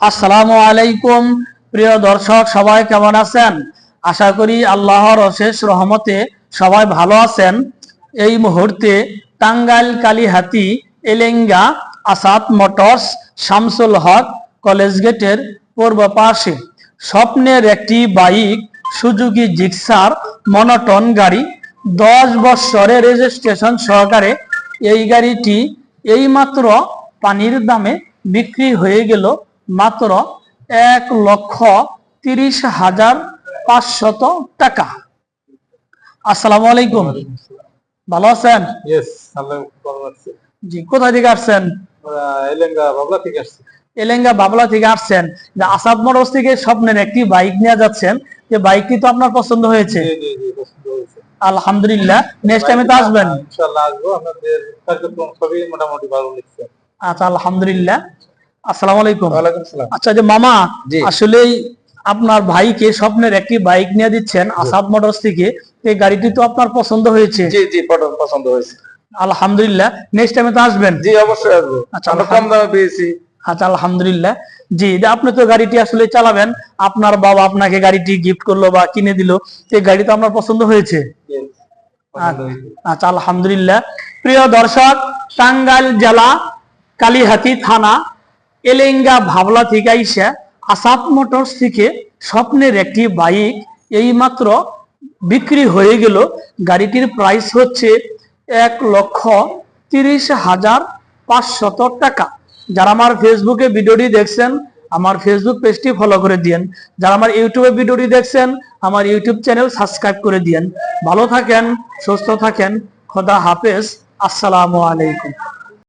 আসসালামু আলাইকুম। প্রিয় দর্শক, সবাই কেমন আছেন? আশা করি আল্লাহর অশেষ রহমতে সবাই ভালো আছেন। এই মুহূর্তে টাঙ্গাইল কালীহাতি এলেঙ্গা আসাদ মোটরস শামসুল হক কলেজ গেটের পূর্ব পাশে। স্বপ্নের একটি বাইক, সুজুকি জিক্সার, মনোটন গাড়ি, দশ বৎসরের রেজিস্ট্রেশন সহকারে এই গাড়িটি এইমাত্র পানির দামে বিক্রি হয়ে গেল মাত্র এক লক্ষ তিরিশ হাজার পাঁচশত টাকা। আসসালামু আলাইকুম। ভালো আছেন? জি কোথা থেকে আসছেন? এলেঙ্গা বাবলা থেকে আসছেন। যে আসাদ মোটরস থেকে স্বপ্নের একটি বাইক নিয়ে যাচ্ছেন। যে বাইকটি তো আপনার পছন্দ হয়েছে। আলহামদুলিল্লাহ নেক্সট টাইমে তো আসবেন। ইনশাআল্লাহ আসব। আপনাদের কার্যক্রম সবই মোটামুটি ভালো লাগছে আচ্ছা আলহামদুলিল্লাহ। আসসালামু আলাইকুম। আচ্ছা যে মামা। আসলেই আপনার ভাইকে স্বপ্নের একটি বাইক নিয়ে দিচ্ছেন আসাদ মোটরস থেকে। এই গাড়িটি তো আপনার পছন্দ হয়েছে। জি জি পছন্দ হয়েছে। আলহামদুলিল্লাহ। নেক্সট টাইমে তো আসবেন? জি অবশ্যই আসব। আচ্ছা, আমরা কম দামে পেয়েছি। আচ্ছা আলহামদুলিল্লাহ। জি আপনি তো গাড়িটি আসলে চালাবেন। আপনার বাবা আপনাকে গাড়িটি গিফট করল বা কিনে দিল। এই গাড়ি তো আপনার পছন্দ হয়েছে। পছন্দ হয়েছে। আচ্ছা আলহামদুলিল্লাহ। প্রিয় দর্শক টাঙ্গাইল জেলা কালীহাতি থানা এলেঙ্গা ভাবলা থেকে আইসা আসাদ মোটরস থেকে স্বপ্নের একটি বাইক, এইমাত্র বিক্রি হয়ে গেল। গাড়িটির প্রাইস হচ্ছে এক লক্ষ তিরিশ হাজার পাঁচশত টাকা। যারা আমার ফেসবুকে ভিডিওটি দেখছেন, আমার ফেসবুক পেজটি ফলো করে দিয়েন। যারা আমার ইউটিউবে ভিডিওটি দেখছেন, আমার ইউটিউব চ্যানেল সাবস্ক্রাইব করে দিয়েন। ভালো থাকেন, সুস্থ থাকেন, খোদা হাফেজ। আসসালামু আলাইকুম।